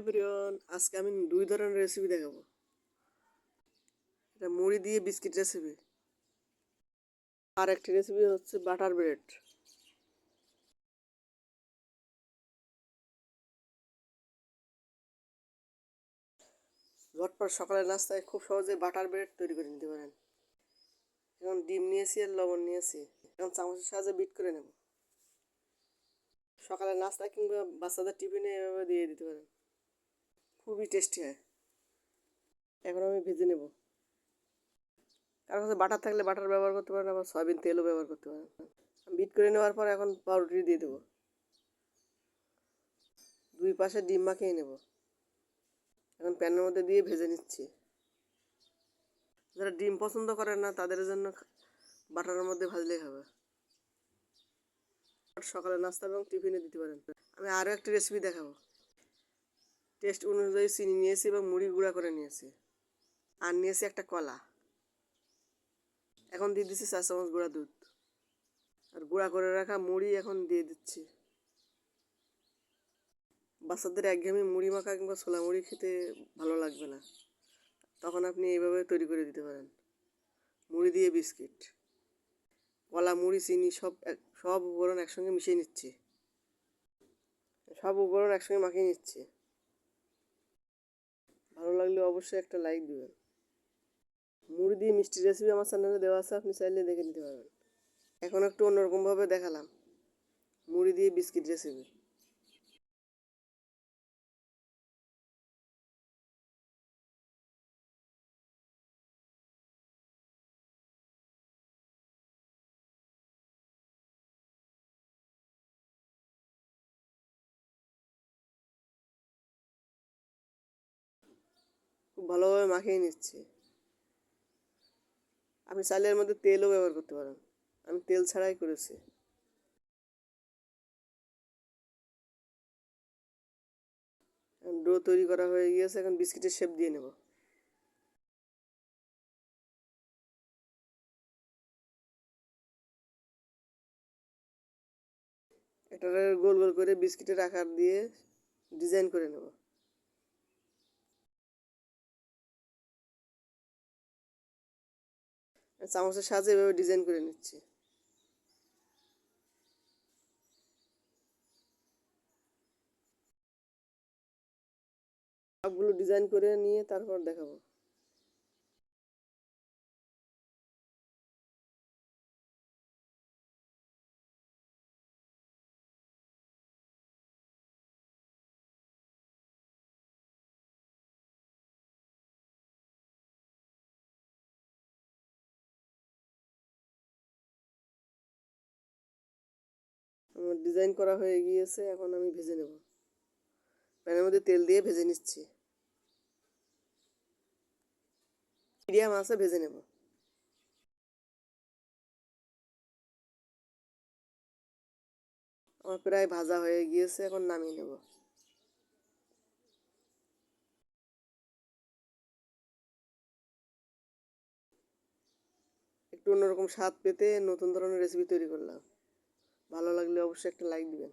Everyone আজকে আমি দুই ধরনের রেসিপি দেখাবো। এটা মুড়ি দিয়ে বিস্কিট রেসিপি আর একটি রেসিপি হচ্ছে বাটার ব্রেড ঝটপট সকালের নাস্তায় খুব সহজে বাটার ব্রেড তৈরি করে নিতে পারেন। এখন ডিম নিয়েছি আর লবণ নিয়েছি। এখন চামচের সাহায্যে বিট করে নেব। সকালের নাস্তা কিংবা বাচ্চাদের টিফিনে এভাবে দিয়ে দিতে পারেন। খুবই টেস্টি হয়। এখন আমি ভেজে নেব। কারও কাছে বাটার থাকলে বাটার ব্যবহার করতে পারেন, আবার সয়াবিন তেলও ব্যবহার করতে পারেন। বিট করে নেওয়ার পর এখন পাউরুটি দিয়ে দেবো। দুই পাশে ডিম মাখিয়ে নেব। এখন প্যানের মধ্যে দিয়ে ভেজে নিচ্ছি। যারা ডিম পছন্দ করেন না, তাদের জন্য বাটারের মধ্যে ভাজলেই হবে। সকালে নাস্তা এবং টিফিনে দিতে পারেন। আমি আরও একটা রেসিপি দেখাবো। টেস্ট অনুযায়ী চিনি নিয়েছি এবং মুড়ি গুঁড়া করে নিয়েছি। আর নিয়েছি একটা কলা। এখন দিয়ে দিচ্ছি চার চামচ গুঁড়া দুধ। আর গুঁড়া করে রাখা মুড়ি এখন দিয়ে দিচ্ছি। বাচ্চাদের একঘেয়েমি মুড়ি মাখা কিংবা ছোলা মুড়ি খেতে ভালো লাগবে না। তখন আপনি এইভাবে তৈরি করে দিতে পারেন। মুড়ি দিয়ে বিস্কিট। কলা, মুড়ি, চিনি সব সব উপকরণ একসঙ্গে মিশিয়ে নিচ্ছে। সব উপকরণ একসঙ্গে মাখিয়ে নিচ্ছি। লাগলে অবশ্যই একটা লাইক দেবেন। মুড়ি দিয়ে মিষ্টি রেসিপি আমার চ্যানেলে দেওয়া আছে, আপনি চাইলে দেখে নিতে পারবেন। এখন একটু অন্যরকমভাবে দেখালাম। মুড়ি দিয়ে বিস্কিট রেসিপি খুব ভালোভাবে মাখিয়ে নিচ্ছে। আপনি চাইলে এর মধ্যে তেলও ব্যবহার করতে পারেন। আমি তেল ছাড়াই করেছি। ডো তৈরি করা হয়ে গিয়েছে, এখন বিস্কিটের শেপ দিয়ে নেব। এটা গোল গোল করে বিস্কিটের আকার দিয়ে ডিজাইন করে নেব। চামচের সাহায্যে এভাবে ডিজাইন করে নিচ্ছি। সবগুলো ডিজাইন করে নিয়ে তারপর দেখাবো। আমার ডিজাইন করা হয়ে গিয়েছে, এখন আমি ভেজে নেব। প্যানের মধ্যে তেল দিয়ে ভেজে নিচ্ছি। মিডিয়াম আছে ভেজে নেব। আমার প্রায় ভাজা হয়ে গিয়েছে, এখন নামিয়ে নেব। একটু অন্যরকম স্বাদ পেতে নতুন ধরনের রেসিপি তৈরি করলাম। ভালো লাগলে অবশ্যই একটা লাইক দিবেন।